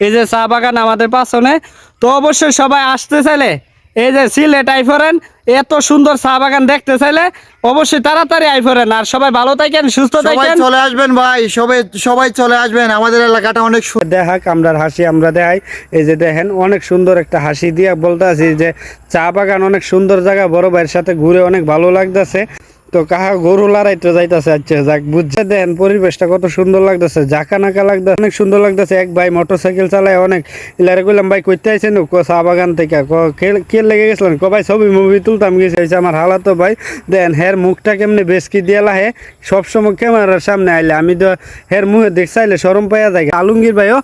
এই যে চা বাগান আমাদের পাশনে তো অবশ্যই সবাই আসতে চাইলে এই যে সিলেট আইফরেন এত সুন্দর চা বাগান দেখতে চাইলে অবশ্যই তাড়াতাড়ি আইফরেন। আর সবাই ভালো থাকেন সুস্থ সবাই থাকেন। চলে আসবেন ভাই সবাই সবাই চলে আসবেন। আমাদের এলাকাটা অনেক দেখাক আমরা হাসি আমরা দেখাই। এই যে দেখেন অনেক সুন্দর একটা হাসি দিয়ে বলতে আছি যে চা বাগান অনেক সুন্দর জায়গা বড় ভাইয়ের সাথে ঘুরে অনেক ভালো লাগতেছে। তো কাহা গরু লড়াইতে যাইতেছে আচ্ছা যাক বুঝছে দেন, পরিবেশটা কত সুন্দর লাগতেছে জাকা নাকা লাগতেছে, অনেক সুন্দর লাগতেছে, এক ভাই মোটরসাইকেল চালায় অনেক, ইলারে কইলাম, ভাই, কইতে আইছেন ক, চা বাগান থেকে, ক লেগে গেছিলেন? ক, ভাই, ছবি মুভি তুলতাম, গেছে আমার হালাতো ভাই, দেন হের মুখটা কেমনে বেসকি দিয়ে লাহে, সবসময় ক্যামেরার সামনে আইলে, আমি তো হের মুখে দেখ, চাইলে সরম পাইয়া যায়, আলমগীর ভাইও,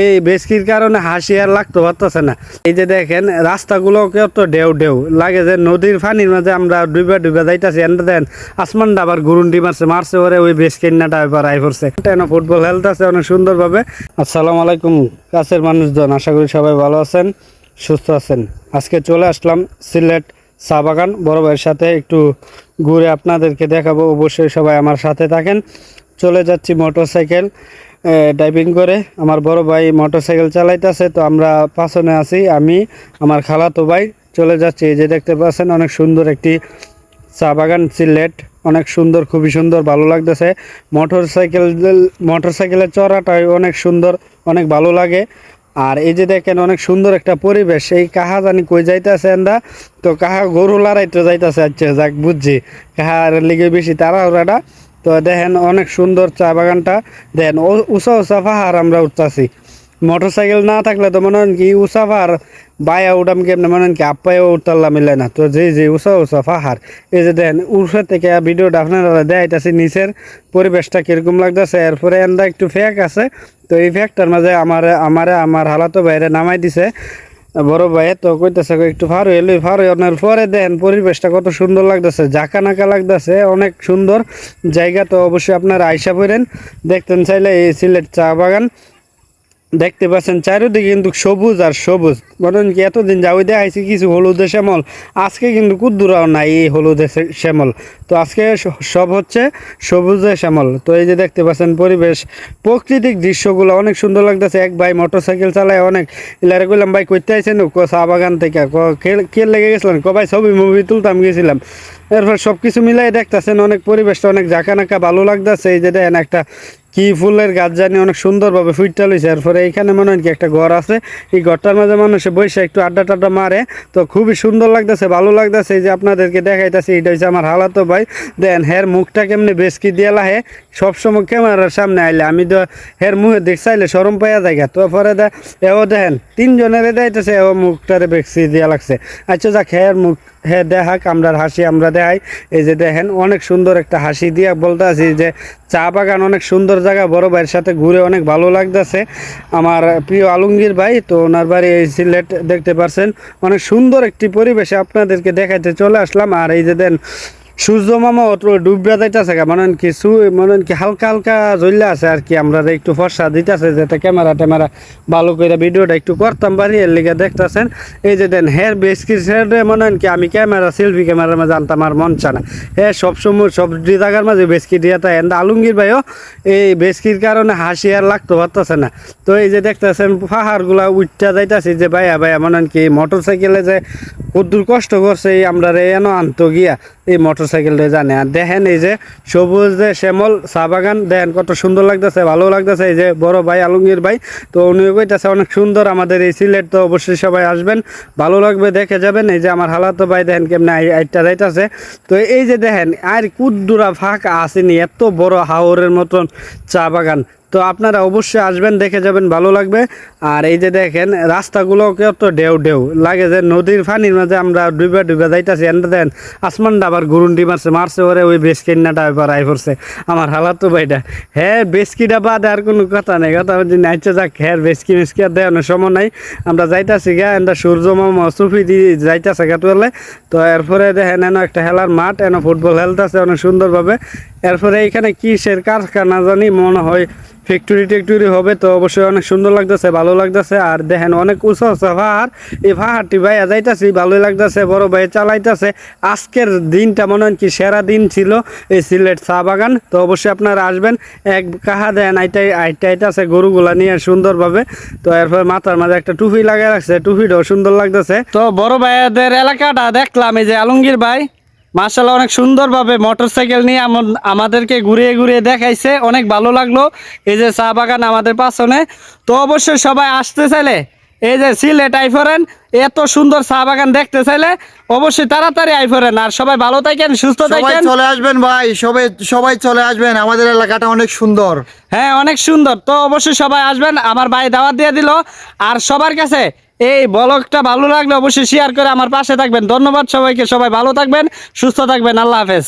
এই বেসকির কারণে হাসি আর লাগতে পারতেছে না, এই যে দেখেন, রাস্তাগুলো কত ঢেউ ঢেউ, লাগে যে নদীর পানির মাঝে আমরা ডুবে ডুবে যাইতাছি, এন্ড দেন আসমানটা আবার গুরুন্ডি মারছে মারছে ওরে, ওই বেস কিন্নাটা এবার আই পড়ছে কেন ফুটবল খেলতেছে অনেক সুন্দরভাবে। আসসালামু আলাইকুম, কাছের মানুষজন, আশা করি সবাই ভালো আছেন, সুস্থ আছেন। আজকে চলে আসলাম সিলেট চা বাগান, বড় ভাইয়ের সাথে একটু ঘুরে আপনাদেরকে দেখাবো, অবশ্যই সবাই আমার সাথে থাকেন। চলে যাচ্ছি মোটরসাইকেল ড্রাইভিং করে। আমার বড় ভাই মোটরসাইকেল চালাইতেছে, তো আমরা পাশনে আছি, আমি, আমার খালাতো ভাই। চলে যাচ্ছি, এই যে দেখতে পাচ্ছেন, অনেক সুন্দর একটি চা বাগান সিলেট। অনেক সুন্দর, খুবই সুন্দর, ভালো লাগতেছে। মোটর সাইকেল মোটর সাইকেলের চড়াটাই অনেক সুন্দর, অনেক ভালো লাগে। আর এই যে দেখেন, অনেক সুন্দর একটা পরিবেশ। এই কাহা জানি কই যাইতেছে এন্দা? তো কাহা গরু লড়াইতে যাইতেছে আচ্ছা যাক বুঝছি। কাহার লিগে বেশি তাড়াহুড়াটা। তো দেখেন, অনেক সুন্দর চা বাগানটা। দেখেন উঁচা উঁচা পাহাড় আমরা উঠতেছি। মোটর সাইকেল না থাকলে তো মনে হয় কি উষা পাহাড়, বায়া উঠাম কেমনে? মনে হয় কি আপ্পায়ও উঠতাল্লা মিলে না। তো যে যে উষা উষা পাহাড়, এই যে দেন, উষা থেকে ভিডিওটা আপনারা দেখাইতেছি নিচের পরিবেশটা কীরকম লাগতেছে, এরপরে এন্দা একটু ফেক আছে। তো এই ফেকটার মাঝে আমার, আমারে, আমার হালাতো বাইরে নামাই দিছে। বড় ভাই তো কইতেছে কই, একটু ফারো এলো ফারো আনার পরে দেন, পরিবেশটা কত সুন্দর লাগতেছে জাকা নাকা লাগতেছে, অনেক সুন্দর। জায়গা তো অবশ্যই আপনারা আইসা পড়েন। দেখতেন চাইলে এই সিলেট চা বাগান। দেখতে পাচ্ছেন, চারিদিকে কিন্তু সবুজ আর সবুজ। বলেন কি এতদিন যাওই দেখাইছি, কিছু হলুদে শ্যামল। আজকে কিন্তু কুদ্দুরাও নাই এই হলুদে শ্যামল। তো আজকে সব হচ্ছে সবুজে শ্যামল। তো এই যে দেখতে পাচ্ছেন পরিবেশ, প্রাকৃতিক দৃশ্যগুলো অনেক সুন্দর লাগতেছে। এক ভাই মোটরসাইকেল চালায় অনেক। ইলারে কইলাম, ভাই, কইতে আইছেন ক চা বাগান থেকে। ক লেগে গেছিলেন? ক ভাই, ছবি মুভি তুলতাম, গেছিলাম। এরপর সব কিছু মিলাই দেখতেছেন, অনেক পরিবেশটা অনেক জাকা নাকা ভালো লাগতেছে। এই যে দেখেন একটা কি ফুলের গাছ জানি অনেক সুন্দরভাবে ফুটটা লইছে। এরপরে এইখানে মনে হয় কি একটা ঘর আছে। এই ঘরটার মাঝে মানুষে বসে একটু আড্ডা টাড্ডা মারে। তো খুবই সুন্দর লাগতেছে, ভালো লাগতেছে। এই যে আপনাদেরকে দেখাইতেছি, এটা হচ্ছে আমার হালাতো ভাই। দেন হের মুখটা কেমনি বেসকি দিয়ে লাহে, সবসময় ক্যামেরার সামনে আইলে। আমি তো হের মুখে দেখ চাইলে সরম পাইয়া জায়গা তো পরে এও দেখেন, তিনজনের দেখাইতেছে, এও মুখটারে বেসকি দিয়া লাগছে। আচ্ছা যাক, হের মুখ হ্যাঁ দেখাক আমরা হাসি আমরা দেখাই। এই যে দেখেন, অনেক সুন্দর একটা হাসি দিয়ে বলতে আছি যে চা বাগান অনেক সুন্দর জায়গা, বড় ভাইয়ের সাথে ঘুরে অনেক ভালো লাগতেছে। আমার প্রিয় আলমগীর ভাই, তো ওনার বাড়ি এই সিলেট, দেখতে পারছেন, অনেক সুন্দর একটি পরিবেশে আপনাদেরকে দেখাইতে চলে আসলাম। আর এই যে দেন সূর্য মামা অত ডুববা যাইতেছে মনে কি মনে কি হালকা হালকা জ্বললে আছে আর কি, আমরা একটু ফর্সা দিতেছে, যাতে ক্যামেরা ট্যামেরা ভালো করে ভিডিওটা একটু করতাম পারি, এর লিগে দেখতেছেন। এই যে দেন হের বেসকি সাইডে মনে কি আমি ক্যামেরা, সেলফি ক্যামেরার মাঝে আনতাম আর মন চায় না। হ্যাঁ সবসময় সব জায়গার মাঝে বেসকি দিয়ে তাই আলমগীর ভাইও এই বেসকির কারণে হাসি আর লাগতে পারতেছে না। তো এই যে দেখতেছেন, পাহাড়গুলা উঠতে যাইতাছি যে ভাইয়া ভাইয়া মনে কি মোটর সাইকেলে যে কদ্দুর কষ্ট করছে, এই আমরা এন আনতো গিয়া, এই মোটর সাইকেলটা জানে আর দেখেন এই যে সবুজ যে শ্যামল চা বাগান, দেখেন কত সুন্দর লাগতেছে, ভালো লাগতেছে। এই যে বড় ভাই, আলমগীর ভাই, তো উনিও কইতাছে, অনেক সুন্দর আমাদের এই সিলেট, তো অবশ্যই সবাই আসবেন। ভালো লাগবে, দেখে যাবেন। এই যে আমার হালাতো ভাই, দেখেন কেমনে আই- আইটা যাইতাছে। তো এই যে দেখেন, আর কুদ্দুরা ফাঁকা আসেনি, এত বড় হাওরের মতন চা বাগান। তো আপনারা অবশ্যই আসবেন, দেখে যাবেন, ভালো লাগবে। আর এই যে দেখেন, রাস্তাগুলো কত ঢেউ ঢেউ। লাগে যে নদীর পানির মাঝে আমরা ডুবে ডুবে যাইতাছি। এন্ড দেন আসমানটা আবার গুরুন্ডি মারছে মারছে ওরে, ওই বেসকিন্নাটা এবার আই পড়ছে। আমার হালাতো ভাইটা হ্যাঁ বেসকিটা বাদে আর কোনো কথা নেই। কথা হচ্ছে নাইচে যাক হ্যাঁ বেসকি মেসকি আর দেওয়ানোর সময় নাই। আমরা যাইতাছি গা এন্ড সূর্য মামা সুফি দিয়ে যাইতাছে গা তুলে তো এরপরে দেখেন, এন একটা খেলার মাঠ, এন ফুটবল খেলতেছে অনেক সুন্দরভাবে। এরপরে এইখানে কিসের কারখানা জানি মনে হয় ফ্যাক্টরি ট্যাক্টরি হবে তো অবশ্যই অনেক সুন্দর লাগতেছে, ভালো লাগতেছে। আর দেখেন অনেক উঁচা উঁচা পাহাড়। এই পাহাড়টি ভাইয়া যাইতাছি, ভালোই লাগতেছে, বড় ভাই চালাইতেছে। আজকের দিনটা মনে হয় কি সেরা দিন ছিল এই সিলেট চা বাগান। তো অবশ্যই আপনারা আসবেন, এক কাহা দেন আইটাই, আইটা আইতাছে গরুগুলা নিয়ে সুন্দরভাবে। তো এরপর মাথার মাঝে একটা টুপি লাগাই রাখছে, টুপিটাও সুন্দর লাগতেছে। তো বড় ভাইয়াদের এলাকাটা দেখলাম, এই যে আলমগীর ভাই। মার্শাল্লাহ অনেক সুন্দরভাবে মোটরসাইকেল নিয়ে আমাদেরকে ঘুরিয়ে ঘুরিয়ে দেখাইছে। অনেক ভালো লাগল। এই যে চা বাগান আমাদের পাশনে তো অবশ্যই সবাই আসতে চাইলে এই যে সিলেট আইফরেন এত সুন্দর চা বাগান দেখতে চাইলে অবশ্যই তাড়াতাড়ি আইফরেন। আর সবাই ভালো থাকেন সুস্থ থাকেন। চলে আসবেন ভাই সবাই সবাই চলে আসবেন। আমাদের এলাকাটা অনেক সুন্দর। হ্যাঁ অনেক সুন্দর। তো অবশ্যই সবাই আসবেন। আমার ভাই দাওয়াত দিয়ে দিল। আর সবার কাছে এই ব্লগটা ভালো লাগলে অবশ্যই শেয়ার করে আমার পাশে থাকবেন। ধন্যবাদ সবাইকে, সবাই ভালো থাকবেন, সুস্থ থাকবেন, আল্লাহ হাফেজ।